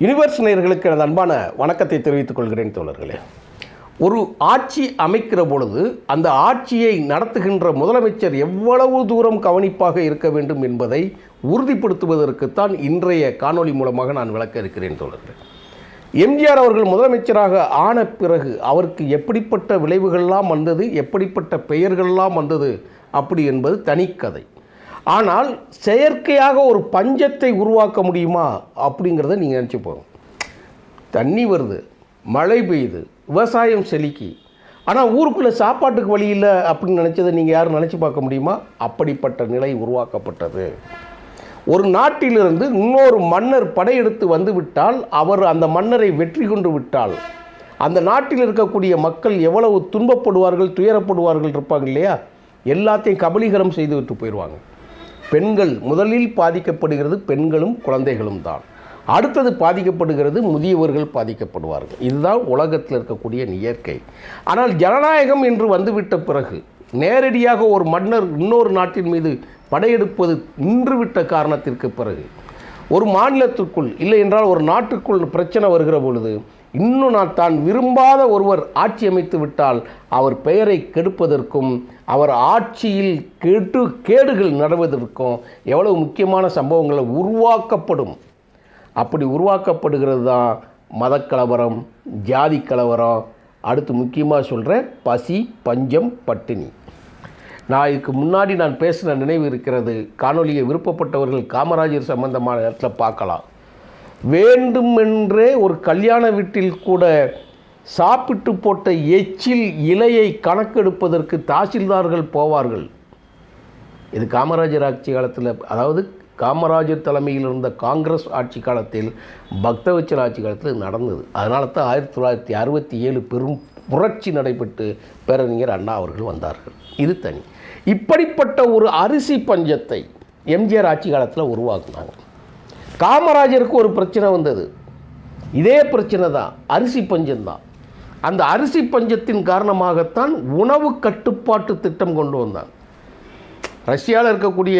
Universe நேர்களுக்கு எனது அன்பான வணக்கத்தை தெரிவித்துக் கொள்கிறேன் தோழர்களே. ஒரு ஆட்சி அமைக்கிற பொழுது அந்த ஆட்சியை நடத்துகின்ற முதலமைச்சர் எவ்வளவு தூரம் கவனிப்பாக இருக்க வேண்டும் என்பதை உறுதிப்படுத்துவதற்குத்தான் இன்றைய காணொளி மூலமாக நான் விளக்க இருக்கிறேன் தோழர்களே. எம்ஜிஆர் அவர்கள் முதலமைச்சராக ஆன பிறகு அவருக்கு எப்படிப்பட்ட விளைவுகள்லாம் வந்தது எப்படிப்பட்ட பெயர்கள்லாம் வந்தது அப்படி என்பது தனிக்கதை ஆனால் செயற்கையாக ஒரு பஞ்சத்தை உருவாக்க முடியுமா அப்படிங்கிறத நீங்கள் நினச்சி போகும் தண்ணி வருது மழை பெய்யுது விவசாயம் செலுக்கி ஆனால் ஊருக்குள்ளே சாப்பாட்டுக்கு வழி இல்லை அப்படின்னு நினச்சதை நீங்கள் யாரும் நினச்சி பார்க்க முடியுமா? அப்படிப்பட்ட நிலை உருவாக்கப்பட்டது. ஒரு நாட்டிலிருந்து இன்னொரு மன்னர் படையெடுத்து வந்துவிட்டால் அவர் அந்த மன்னரை வெற்றி கொண்டு விட்டால் அந்த நாட்டில் இருக்கக்கூடிய மக்கள் எவ்வளவு துன்பப்படுவார்கள் துயரப்படுவார்கள் இருப்பாங்க இல்லையா? எல்லாத்தையும் கபலீகரம் செய்து விட்டு போயிடுவாங்க பெண்கள் முதலில் பாதிக்கப்படுகிறது பெண்களும் குழந்தைகளும் தான். அடுத்தது பாதிக்கப்படுகிறது முதியவர்கள் பாதிக்கப்படுவார்கள். இதுதான் உலகத்தில் இருக்கக்கூடிய இயற்கை. ஆனால் ஜனநாயகம் என்று வந்துவிட்ட பிறகு நேரடியாக ஒரு மன்னர் இன்னொரு நாட்டின் மீது படையெடுப்பது நின்றுவிட்ட காரணத்திற்கு பிறகு ஒரு மாநிலத்திற்குள் இல்லை என்றால் ஒரு நாட்டுக்குள் பிரச்சனை வருகிற பொழுது இன்னும் நான் தான் விரும்பாத ஒருவர் ஆட்சி அமைத்து விட்டால் அவர் பெயரை கெடுப்பதற்கும் அவர் ஆட்சியில் கெட்டு கேடுகள் நடவதற்கும் எவ்வளவு முக்கியமான சம்பவங்களை உருவாக்கப்படும். அப்படி உருவாக்கப்படுகிறது? தான் மதக்கலவரம் ஜாதி கலவரம் அடுத்து முக்கியமாக சொல்கிறேன் பசி பஞ்சம் பட்டினி. நான் இதுக்கு முன்னாடி நான் பேசின நினைவு இருக்கிறது காணொலியை விருப்பப்பட்டவர்கள் காமராஜர் சம்பந்தமான இடத்துல பார்க்கலாம். வேண்டுமென்றே ஒரு கல்யாண வீட்டில் கூட சாப்பிட்டு போட்ட எச்சில் இலையை கணக்கெடுப்பதற்கு தாசில்தார்கள் போவார்கள். இது காமராஜர் ஆட்சி காலத்தில் அதாவது காமராஜர் தலைமையில் இருந்த காங்கிரஸ் ஆட்சி காலத்தில் பக்தவச்சல் ஆட்சி காலத்தில் நடந்தது. அதனால தான் ஆயிரத்தி தொள்ளாயிரத்தி அறுபத்தி ஏழு பெரும் புரட்சி நடைபெற்று பேரறிஞர் அண்ணா அவர்கள் வந்தார்கள். இது தனி. இப்படிப்பட்ட ஒரு அரிசி பஞ்சத்தை எம்ஜிஆர் ஆட்சி காலத்தில் உருவாக்குனாங்க. காமராஜருக்கு ஒரு பிரச்சனை வந்தது. இதே பிரச்சனை தான் அரிசி பஞ்சம்தான் அந்த அரிசி பஞ்சத்தின் காரணமாகத்தான் உணவு கட்டுப்பாட்டு திட்டம் கொண்டு வந்தான். ரஷ்யாவில் இருக்கக்கூடிய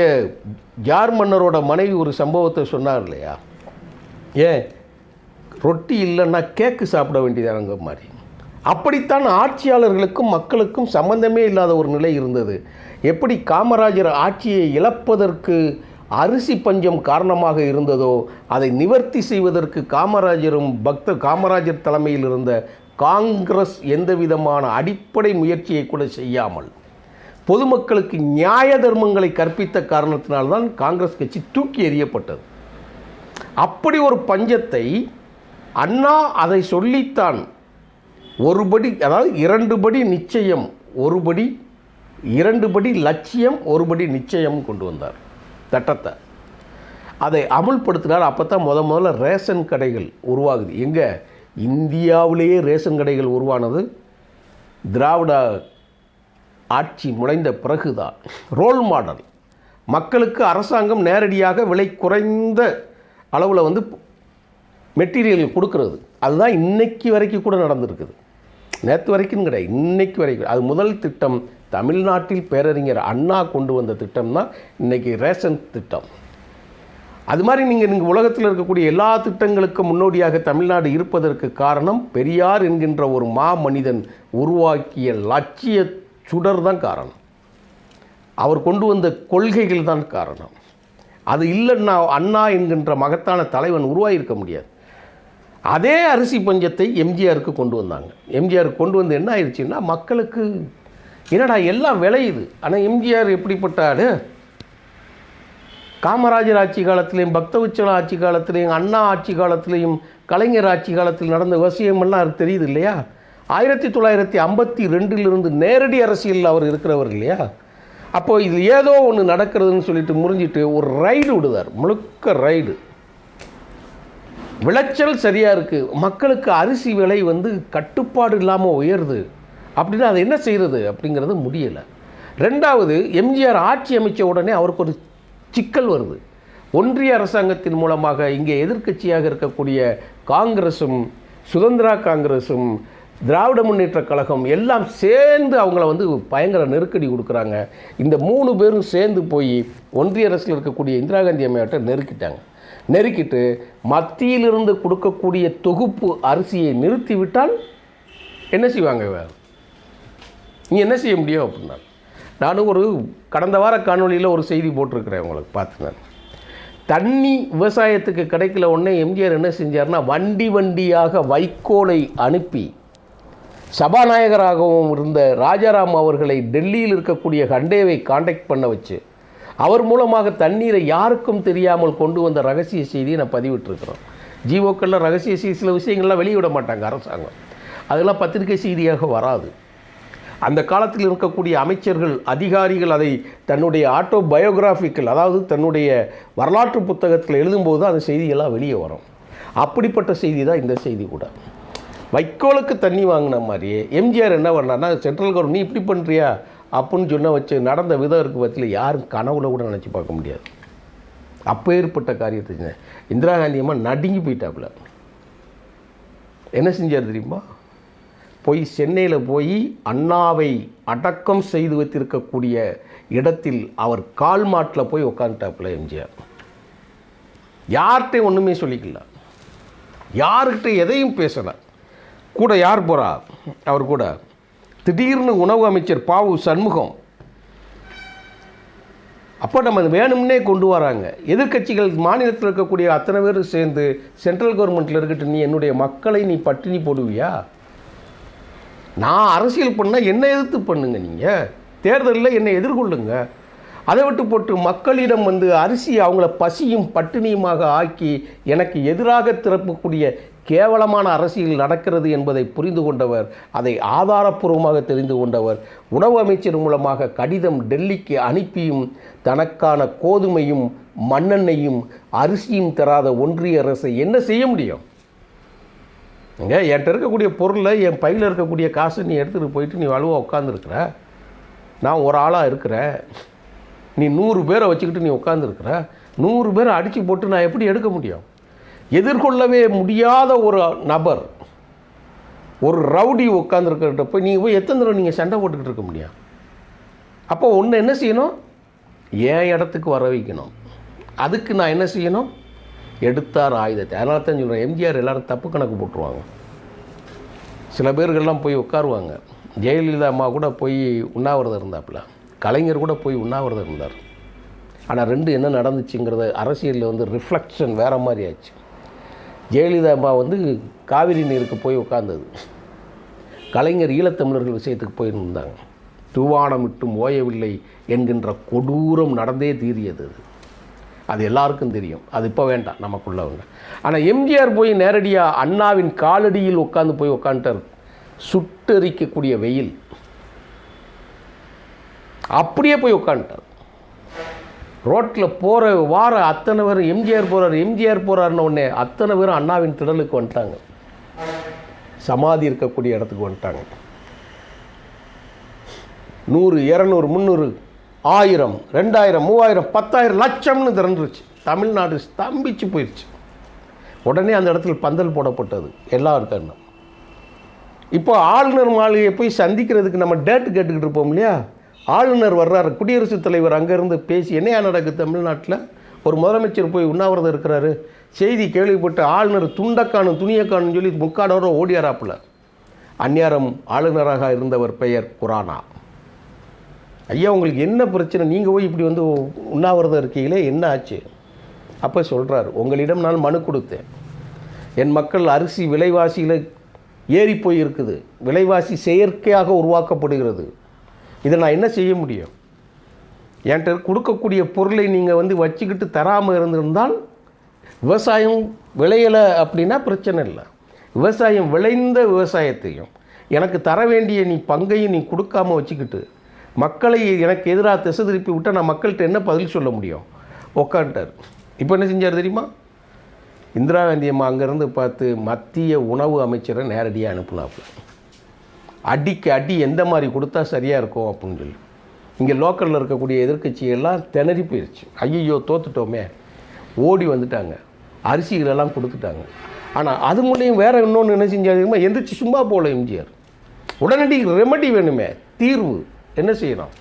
ஜார் மன்னரோட மனைவி ஒரு சம்பவத்தை சொன்னார் இல்லையா? ஏன்? ரொட்டி இல்லைன்னா கேக்கு சாப்பிட வேண்டியதானங்க மாதிரி. அப்படித்தான் ஆட்சியாளர்களுக்கும் மக்களுக்கும் சம்பந்தமே இல்லாத ஒரு நிலை இருந்தது. எப்படி காமராஜர் ஆட்சியை இழப்பதற்கு அரிசி பஞ்சம் காரணமாக இருந்ததோ அதை நிவர்த்தி செய்வதற்கு காமராஜரும் பக்த காமராஜர் தலைமையில் இருந்த காங்கிரஸ் எந்த விதமான அடிப்படை முயற்சியை கூட செய்யாமல் பொதுமக்களுக்கு நியாய தர்மங்களை கற்பித்த காரணத்தினால்தான் காங்கிரஸ் கட்சி தூக்கி எறியப்பட்டது. அப்படி ஒரு பஞ்சத்தை அண்ணா அதை சொல்லித்தான். ஒருபடி அதாவது இரண்டு படி நிச்சயம் ஒருபடி இரண்டு படி லட்சியம் ஒருபடி நிச்சயம் கொண்டு வந்தார். திட்டத்தை. அதை அமுல்படுத்தினார் அப்போ தான் முத முதல்ல ரேஷன் கடைகள் உருவாகுது. எங்கே? இந்தியாவிலேயே ரேஷன் கடைகள் உருவானது. திராவிட ஆட்சி முடைந்த பிறகுதான். Role model. மக்களுக்கு அரசாங்கம் நேரடியாக விலை குறைந்த அளவில் வந்து மெட்டீரியல் கொடுக்கறது. அதுதான் இன்னைக்கு வரைக்கும் கூட நடந்திருக்குது. நேற்று வரைக்கும் கிடையாது. இன்னைக்கு வரைக்கும். அது முதல் திட்டம் தமிழ்நாட்டில் பேரறிஞர் அண்ணா கொண்டு வந்த திட்டம் தான் இன்றைக்கி ரேஷன் திட்டம். அது மாதிரி நீங்கள் நீங்கள் உலகத்தில் இருக்கக்கூடிய எல்லா திட்டங்களுக்கும் முன்னோடியாக தமிழ்நாடு இருப்பதற்கு காரணம் பெரியார் என்கின்ற ஒரு மா மனிதன் உருவாக்கிய லட்சிய சுடர் தான் காரணம். அவர் கொண்டு வந்த கொள்கைகள் தான் காரணம். அது இல்லைன்னா அண்ணா என்கின்ற மகத்தான தலைவன் உருவாகியிருக்க முடியாது. அதே அரிசி பஞ்சத்தை எம்ஜிஆருக்கு கொண்டு வந்தாங்க. எம்ஜிஆருக்கு கொண்டு வந்து என்ன ஆயிடுச்சுன்னா மக்களுக்கு என்னடா எல்லாம் விளையுது ஆனால் எம்ஜிஆர் எப்படிப்பட்டாரு? காமராஜர் ஆட்சி காலத்திலையும் உச்சன ஆட்சி காலத்திலையும் அண்ணா ஆட்சி காலத்திலையும் கலைஞர் ஆட்சி காலத்தில் நடந்த விஷயமெல்லாம் அது தெரியுது இல்லையா? ஆயிரத்தி தொள்ளாயிரத்தி ஐம்பத்தி ரெண்டிலிருந்து நேரடி அரசியலில் அவர் இருக்கிறவர் இல்லையா? அப்போது இது ஏதோ ஒன்று நடக்கிறதுன்னு சொல்லிட்டு முறிஞ்சிட்டு ஒரு ரைடு விடுதார் முழுக்க ரைடு விளைச்சல் சரியாக இருக்குது மக்களுக்கு அரிசி விலை வந்து கட்டுப்பாடு இல்லாமல் உயருது. அப்படின்னா அதை என்ன செய்கிறது அப்படிங்கிறது முடியலை. ரெண்டாவது எம்ஜிஆர் ஆட்சி அமைச்ச உடனே அவருக்கு ஒரு சிக்கல் வருது. ஒன்றிய அரசாங்கத்தின் மூலமாக இங்கே எதிர்க்கட்சியாக இருக்கக்கூடிய காங்கிரஸும் சுதந்திரா காங்கிரஸும் திராவிட முன்னேற்ற கழகம் எல்லாம் சேர்ந்து அவங்கள வந்து பயங்கர நெருக்கடி கொடுக்குறாங்க. இந்த மூணு பேரும் சேர்ந்து போய் ஒன்றிய அரசில் இருக்கக்கூடிய இந்திரா காந்தி அம்மையாட்ட நெருக்கிட்டாங்க. நெருக்கிட்டு மத்தியிலிருந்து கொடுக்கக்கூடிய தொகுப்பு அரிசியை நிறுத்திவிட்டால் என்ன செய்வாங்க வேறு நீ என்ன செய்ய முடியும் அப்படின்னா நானும் ஒரு கடந்த வார காணொலியில் ஒரு செய்தி போட்டிருக்கிறேன் உங்களுக்கு பார்த்து நான் தண்ணி விவசாயத்துக்கு கிடைக்கல உடனே எம்ஜிஆர் என்ன செஞ்சார்னா வண்டி வண்டியாக வைக்கோலை அனுப்பி சபாநாயகராகவும் இருந்த ராஜாராம் அவர்களை டெல்லியில் இருக்கக்கூடிய ஹண்டேவை காண்டாக்ட் பண்ண வச்சு அவர் மூலமாக தண்ணீரை யாருக்கும் தெரியாமல் கொண்டு வந்த ரகசிய செய்தியை நான் பதிவிட்டிருக்கிறோம். ஜீவோக்களில் ரகசிய செய்தி சில விஷயங்கள்லாம் வெளியிட மாட்டாங்க அரசாங்கம். அதெல்லாம் பத்திரிகை செய்தியாக வராது. அந்த காலத்தில் இருக்கக்கூடிய அமைச்சர்கள் அதிகாரிகள் அதை தன்னுடைய ஆட்டோ பயோகிராஃபிக்கல் அதாவது தன்னுடைய வரலாற்று புத்தகத்தில் எழுதும்போது அந்த செய்தியெல்லாம் வெளியே வரும். அப்படிப்பட்ட செய்தி தான் இந்த செய்தி கூட. வைக்கோலுக்கு தண்ணி வாங்கின மாதிரியே எம்ஜிஆர் என்ன பண்ணார்னா சென்ட்ரல் கவர்மெண்ட் நீ இப்படி பண்ணுறியா அப்படின்னு சொன்ன வச்சு நடந்த விதம் இருக்கு பற்றியில் யாரும் கனவுல கூட நினச்சி பார்க்க முடியாது. அப்பேற்பட்ட காரியத்தை இந்திரா காந்தி அம்மா நடுங்கி போயிட்டாப்புல. என்ன செஞ்சார் தெரியுமா? போய் சென்னையில் போய் அண்ணாவை அடக்கம் செய்து வைத்திருக்கக்கூடிய இடத்தில் அவர் கால் மாட்டில் போய் உட்காந்துட்டாப்புல எம்ஜிஆர். யார்கிட்டையும் ஒன்றுமே சொல்லிக்கல. யாருக்கிட்ட எதையும் பேசலை. கூட யார் போகிறா அவர் கூட. திடீர்னு உணவு அமைச்சர் பாவு சண்முகம். அப்போ நம்ம அது வேணும்னே கொண்டு வராங்க. எதிர்க்கட்சிகள் மாநிலத்தில் இருக்கக்கூடிய அத்தனை பேர் சேர்ந்து சென்ட்ரல் கவர்மெண்ட்டில் இருக்கட்டும் நீ என்னுடைய மக்களை நீ பட்டினி போடுவியா? நான் அரசியல் பண்ணால் என்ன எதிர்த்து பண்ணுங்க நீங்கள் தேர்தலில் என்னை எதிர்கொள்ளுங்க. அதை விட்டு போட்டு மக்களிடம் வந்து அரிசி அவங்கள பசியும் பட்டினியுமாக ஆக்கி எனக்கு எதிராக திறப்பக்கூடிய கேவலமான அரசியல் நடக்கிறது என்பதை புரிந்து கொண்டவர் அதை ஆதாரப்பூர்வமாக தெரிந்து கொண்டவர் உணவு அமைச்சர் மூலமாக கடிதம் டெல்லிக்கு அனுப்பியும் தனக்கான கோதுமையும் மண்ணெண்ணையும் அரிசியும் தராத ஒன்றிய அரசை என்ன செய்ய முடியும்? இங்க என்கிட்ட இருக்கக்கூடிய பொருளை என் பையில் இருக்கக்கூடிய காசு நீ எடுத்துகிட்டு போயிட்டு நீ வலுவாக உட்காந்துருக்குற நான் ஒரு ஆளாக இருக்கிறேன் நீ நூறு பேரை வச்சுக்கிட்டு நீ உட்காந்துருக்குற நூறு பேரை அடித்து போட்டு நான் எப்படி எடுக்க முடியும்? எதிர்கொள்ளவே முடியாத ஒரு நபர் ஒரு ரவுடி உட்காந்துருக்கிட்ட போய் நீங்கள் போய் எத்தனை தடவை நீங்கள் சண்டை போட்டுக்கிட்டு இருக்க முடியும்? அப்போ ஒன்று என்ன செய்யணும்? என் இடத்துக்கு வர வைக்கணும். அதுக்கு நான் என்ன செய்யணும்? எடுத்தார் ஆயுதத்தை. அதனால தான் சொல்கிறேன் எம்ஜிஆர் எல்லாரும் தப்பு கணக்கு போட்டுருவாங்க. சில பேர்கள்லாம் போய் உட்காருவாங்க. ஜெயலலிதா அம்மா கூட போய் உண்ணாவிரதம் இருந்தாப்புல. கலைஞர் கூட போய் உண்ணாவிரதம் இருந்தார். ஆனால் ரெண்டு என்ன நடந்துச்சுங்கிறத அரசியலில் வந்து ரிஃப்ளெக்ஷன் வேறு மாதிரி ஆச்சு ஜெயலலிதா அம்மா வந்து காவிரி நீருக்கு போய் உட்கார்ந்தது. கலைஞர் ஈழத்தமிழர்கள் விஷயத்துக்கு போயிருந்தாங்க. தூவானம் விட்டும் ஓயவில்லை என்கின்ற கொடூரம் நடந்தே தீரியது அது. அது எல்லாருக்கும் தெரியும். அது இப்போ வேண்டாம் நமக்குள்ளவங்க ஆனால் எம்ஜிஆர் போய் நேரடியாக அண்ணாவின் காலடியில் உட்காந்து போய் உட்காந்துட்டார் சுட்டரிக்கக்கூடிய வெயில். அப்படியே போய் உட்காந்துட்டார் ரோட்டில் போகிற வார அத்தனை பேரும் எம்ஜிஆர் போகிறார் எம்ஜிஆர் போகிறாருன்னு உடனே அத்தனை பேரும் அண்ணாவின் திடலுக்கு வந்துட்டாங்க. சமாதி இருக்கக்கூடிய இடத்துக்கு வந்துட்டாங்க. நூறு இரநூறு முந்நூறு ஆயிரம் ரெண்டாயிரம் மூவாயிரம் பத்தாயிரம் லட்சம்னு திறந்துருச்சு தமிழ்நாடு ஸ்தம்பிச்சு போயிடுச்சு உடனே அந்த இடத்துல பந்தல் போடப்பட்டது. எல்லாருக்கும் இப்போ ஆளுநர் மாளிகையை போய் சந்திக்கிறதுக்கு நம்ம டேட் கேட்டுக்கிட்டு இருப்போம் இல்லையா? ஆளுநர் வர்றாரு. குடியரசுத் தலைவர் அங்கேருந்து பேசி என்னையா நடக்குது தமிழ்நாட்டில்? ஒரு முதலமைச்சர் போய் உண்ணாவிரதம் இருக்கிறாரு. செய்தி கேள்விப்பட்டு ஆளுநர் துண்டக்கானும் துணியக்கானும் சொல்லி முக்காடோரம் ஓடியாராப்பில். அந்நியாரம் ஆளுநராக இருந்தவர் பெயர் குரானா. ஐயா உங்களுக்கு என்ன பிரச்சனை? நீங்கள் போய் இப்படி வந்து உண்ணாவிரதம் இருக்கீங்களே என்ன ஆச்சு? அப்போ சொல்கிறார் உங்களிடம் நான் மனு கொடுத்தேன். என் மக்கள் அரிசி விலைவாசியில் ஏறி போய் இருக்குது விலைவாசி செயற்கையாக உருவாக்கப்படுகிறது. இதை நான் என்ன செய்ய முடியும்? என்கிட்ட கொடுக்கக்கூடிய பொருளை நீங்கள் வந்து வச்சுக்கிட்டு தராமல் இருந்திருந்தால் விவசாயம் விளையலை அப்படின்னா பிரச்சனை இல்லை. விவசாயம் விளைந்த விவசாயத்தையும் எனக்கு தர வேண்டிய நீ பங்கையும் நீ கொடுக்காம வச்சுக்கிட்டு மக்களை எனக்கு எதிராக திசை திருப்பி விட்டால் நான் மக்கள்கிட்ட என்ன பதில் சொல்ல முடியும்? உக்காண்டார் இப்போ என்ன செஞ்சார் தெரியுமா? இந்திரா காந்தி அம்மா அங்கேருந்து பார்த்து மத்திய உணவு அமைச்சரை நேரடியாக அனுப்புனாப்பு அடிக்கு அடி எந்த மாதிரி கொடுத்தா சரியாக இருக்கும் அப்படின்னு சொல்லி. இங்கே லோக்கலில் இருக்கக்கூடிய எதிர்க்கட்சியெல்லாம் திணறி போயிடுச்சு ஐயோ தோத்துட்டோமே. ஓடி வந்துட்டாங்க. அரிசிகளெல்லாம் கொடுத்துட்டாங்க. ஆனால் அது மூலியம் வேறு இன்னொன்று என்ன செஞ்சாருமா எந்திரிச்சு சும்மா போகல எம்ஜிஆர். உடனடி ரெமடி வேணுமே. தீர்வு. என்ன செய்யணும்?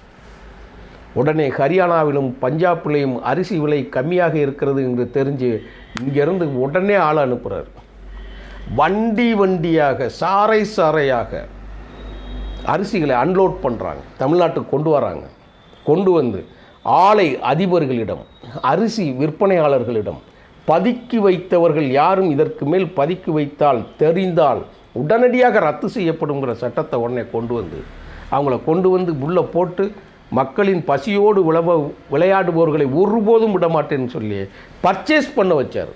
உடனே ஹரியானாவிலும் பஞ்சாப்லேயும் அரிசி விலை கம்மியாக இருக்கிறது என்று தெரிஞ்சு இங்கேருந்து உடனே ஆள் அனுப்புகிறார் வண்டி வண்டியாக சாறை சாறையாக அரிசிகளை அன்லோட் பண்ணுறாங்க தமிழ்நாட்டுக்கு கொண்டு வராங்க. கொண்டு வந்து ஆலை அதிபர்களிடம் அரிசி விற்பனையாளர்களிடம் பதுக்கி வைத்தவர்கள் யாரும் இதற்கு மேல் பதுக்கி வைத்தால் தெரிந்தால் உடனடியாக ரத்து செய்யப்படுங்கிற சட்டத்தை உடனே கொண்டு வந்து அவங்கள கொண்டு வந்து உள்ளே போட்டு மக்களின் பசியோடு விளவ விளையாடுபவர்களை ஒருபோதும் விட மாட்டேன்னு சொல்லி பர்ச்சேஸ் பண்ண வச்சார்.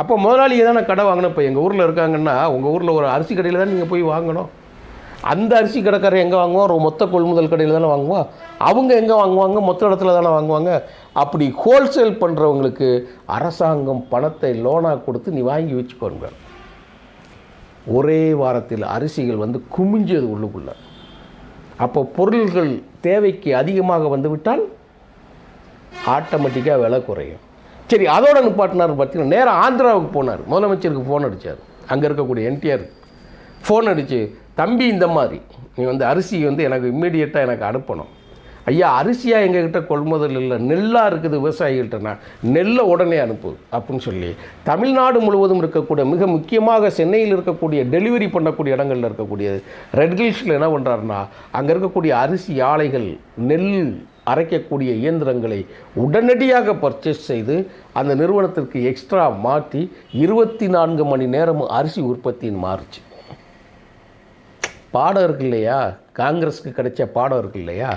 அப்போ முதலாளி எதான கடை வாங்கின இப்போ எங்கள் ஊரில் இருக்காங்கன்னா உங்கள் ஊரில் ஒரு அரிசி கடையில் தான் நீங்கள் போய் வாங்கணும். அந்த அரிசி கடைக்காரர் எங்கே வாங்குவோம் ஒரு மொத்த கொள்முதல் கடையில் தானே வாங்குவோம் அவங்க எங்கே வாங்குவாங்க? மொத்த இடத்துல தானே வாங்குவாங்க? அப்படி ஹோல்சேல் பண்ணுறவங்களுக்கு அரசாங்கம் பணத்தை லோனாக கொடுத்து நீ வாங்கி வச்சுக்கோங்க ஒரே வாரத்தில் அரிசிகள் வந்து குமிஞ்சது உள்ளுக்குள்ளே. அப்போ பொருள்கள் தேவைக்கு அதிகமாக வந்துவிட்டால் ஆட்டோமேட்டிக்காக விலை குறையும். சரி அதோட நிப்பாட்டினார் பார்த்தீங்கன்னா நேராக ஆந்திராவுக்கு போனார். முதலமைச்சருக்கு ஃபோன் அடித்தார் அங்கே இருக்கக்கூடிய என்டிஆர் ஃபோன் அடித்து தம்பி இந்த மாதிரி நீ வந்து அரிசி வந்து எனக்கு இம்மிடியட்டாக எனக்கு அனுப்பணும். ஐயா அரிசியாக எங்ககிட்ட கொள்முதல் இல்லை. நெல்லாக இருக்குது விவசாயிகள்கிட்டனா நெல்லை உடனே அனுப்பு அப்படின்னு சொல்லி. தமிழ்நாடு முழுவதும் இருக்கக்கூடிய மிக முக்கியமாக சென்னையில் இருக்கக்கூடிய டெலிவரி பண்ணக்கூடிய இடங்களில் இருக்கக்கூடிய ரெட் ஹில்ஸில் என்ன பண்ணுறாருன்னா அங்கே இருக்கக்கூடிய அரிசி ஆலைகள் நெல் அரைக்கக்கூடிய இயந்திரங்களை உடனடியாக பர்ச்சேஸ் செய்து அந்த நிறுவனத்திற்கு எக்ஸ்ட்ரா மாற்றி இருபத்தி நான்கு மணி நேரம் அரிசி உற்பத்தியின் மாறுச்சு. பாடம் இருக்கு இல்லையா? காங்கிரஸுக்கு கிடைச்ச பாடம் இருக்கு இல்லையா?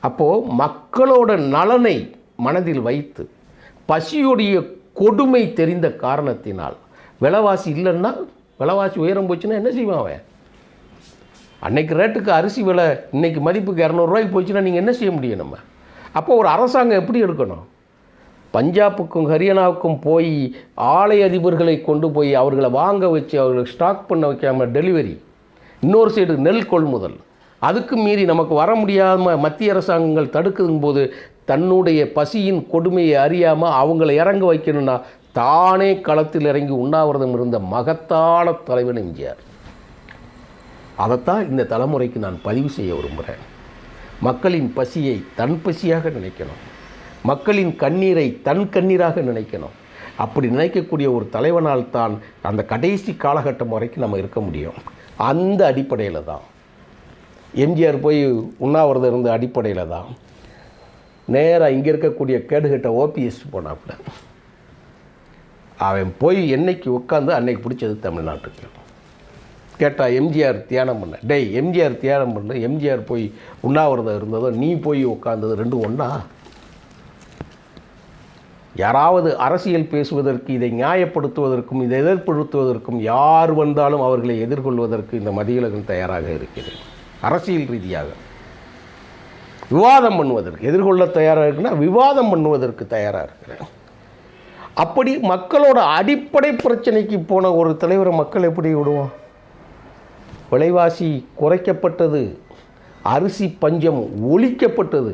அப்போது மக்களோட நலனை மனதில் வைத்து பசியுடைய கொடுமை தெரிந்த காரணத்தினால் விலைவாசி இல்லைன்னா விலைவாசி உயரம் போச்சுன்னா என்ன செய்வான் அவன்? அன்னைக்கு ரேட்டுக்கு அரிசி விலை இன்னைக்கு மதிப்புக்கு இரநூறுவாய்க்கு போச்சுன்னா நீங்கள் என்ன செய்ய முடியும் நம்ம? அப்போ ஒரு அரசாங்கம் எப்படி எடுக்கணும்? பஞ்சாபுக்கும் ஹரியானாவுக்கும் போய் ஆலை அதிபர்களை கொண்டு போய் அவர்களை வாங்க வச்சு அவர்களை ஸ்டாக் பண்ண வைக்காமல் டெலிவரி இன்னொரு சைடு நெல் கொள்முதல். அதுக்கு மீறி நமக்கு வர முடியாமல் மத்திய அரசாங்கங்கள் தடுக்கும் போது தன்னுடைய பசியின் கொடுமையை அறியாமல் அவங்கள இறங்க வைக்கணும்னா தானே களத்தில் இறங்கி உண்ணாவிரதம் இருந்த மகத்தான தலைவன் எம்ஜிஆர். அதைத்தான் இந்த தலைமுறைக்கு நான் பதிவு செய்ய விரும்புகிறேன். மக்களின் பசியை தன் பசியாக நினைக்கணும். மக்களின் கண்ணீரை தன் கண்ணீராக நினைக்கணும். அப்படி நினைக்கக்கூடிய ஒரு தலைவனால் தான் அந்த கடைசி காலகட்டம் வரைக்கும் நம்ம இருக்க முடியும். அந்த அடிப்படையில் தான். எம்ஜிஆர் போய் உண்ணாவிரதம் இருந்த அடிப்படையில் தான் நேராக இங்கே இருக்கக்கூடிய கேடுகட்ட ஓபிஎஸ் போனாப்புல. அவன் போய் என்னைக்கு உட்காந்து அன்னைக்கு பிடிச்சது தமிழ்நாட்டுக்கு. கேட்டால் எம்ஜிஆர் தியானம் பண்ண. டேய் எம்ஜிஆர் தியானம் பண்ண. எம்ஜிஆர் போய் உண்ணாவிரதம் இருந்ததோ நீ போய் உட்காந்தது ரெண்டும் ஒன்றா யாராவது அரசியல் பேசுவதற்கு இதை நியாயப்படுத்துவதற்கும் இதை எதிர்ப்படுத்துவதற்கும் யார் வந்தாலும் அவர்களை எதிர்கொள்வதற்கு இந்த மதியழகன் தயாராக இருக்கிறேன். அரசியல் ரீதியாக. விவாதம் பண்ணுவதற்கு எதிர்கொள்ள தயாராக இருக்குன்னா விவாதம் பண்ணுவதற்கு தயாராக இருக்கிறேன். அப்படி மக்களோட அடிப்படை பிரச்சனைக்கு போன ஒரு தலைவரை மக்கள் எப்படி விடுவோம் விலைவாசி குறைக்கப்பட்டது அரிசி பஞ்சம் ஒழிக்கப்பட்டது.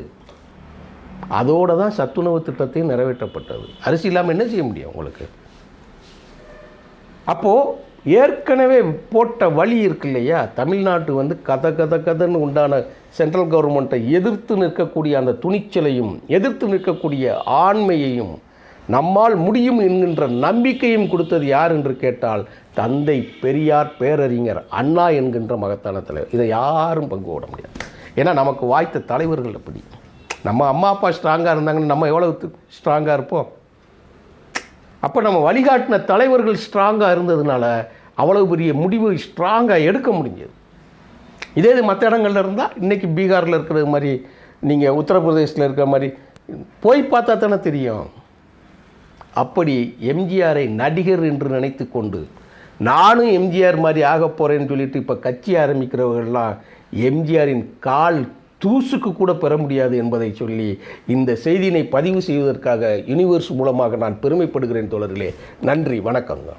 அதோடு தான் சத்துணவு திட்டத்தையும் நிறைவேற்றப்பட்டது. அரிசி இல்லாமல் என்ன செய்ய முடியும் உங்களுக்கு? அப்போது ஏற்கனவே போட்ட வழி இருக்கு இல்லையா? தமிழ்நாட்டு வந்து கத கத கதன்னு உண்டான சென்ட்ரல் கவர்மெண்ட்டை எதிர்த்து நிற்கக்கூடிய அந்த துணிச்சலையும் எதிர்த்து நிற்கக்கூடிய ஆண்மையையும் நம்மால் முடியும் என்கின்ற நம்பிக்கையும் கொடுத்தது யார் என்று கேட்டால் தந்தை பெரியார் பேரறிஞர் அண்ணா என்கின்ற மகத்தான தலைவர். இதை யாரும் பங்கு போட முடியாது. ஏன்னா நமக்கு வாய்த்த தலைவர்கள் அப்படி. நம்ம அம்மா அப்பா ஸ்ட்ராங்காக இருந்தாங்கன்னு நம்ம எவ்வளவு ஸ்ட்ராங்காக இருப்போம்? அப்போ நம்ம வழிகாட்டின தலைவர்கள் ஸ்ட்ராங்காக இருந்ததுனால அவ்வளவு பெரிய முடிவு ஸ்ட்ராங்காக எடுக்க முடிஞ்சது. இதே இது மற்ற இடங்கள்ல இருந்தால் இன்றைக்கி பீகாரில் இருக்கிறது மாதிரி நீங்கள் உத்தரப்பிரதேசத்தில் இருக்கிற மாதிரி போய் பார்த்தா தானே தெரியும். அப்படி எம்ஜிஆரை நடிகர் என்று நினைத்து கொண்டு நானும் எம்ஜிஆர் மாதிரி ஆக போகிறேன்னு சொல்லிட்டு இப்போ கட்சி ஆரம்பிக்கிறவர்கள்லாம் எம்ஜிஆரின் கால் தூசுக்கு கூட பெற முடியாது என்பதை சொல்லி இந்த செய்தியினை பதிவு செய்வதற்காக யூனிவர்ஸ் மூலமாக நான் பெருமைப்படுகிறேன் தோழர்களே. நன்றி வணக்கங்க.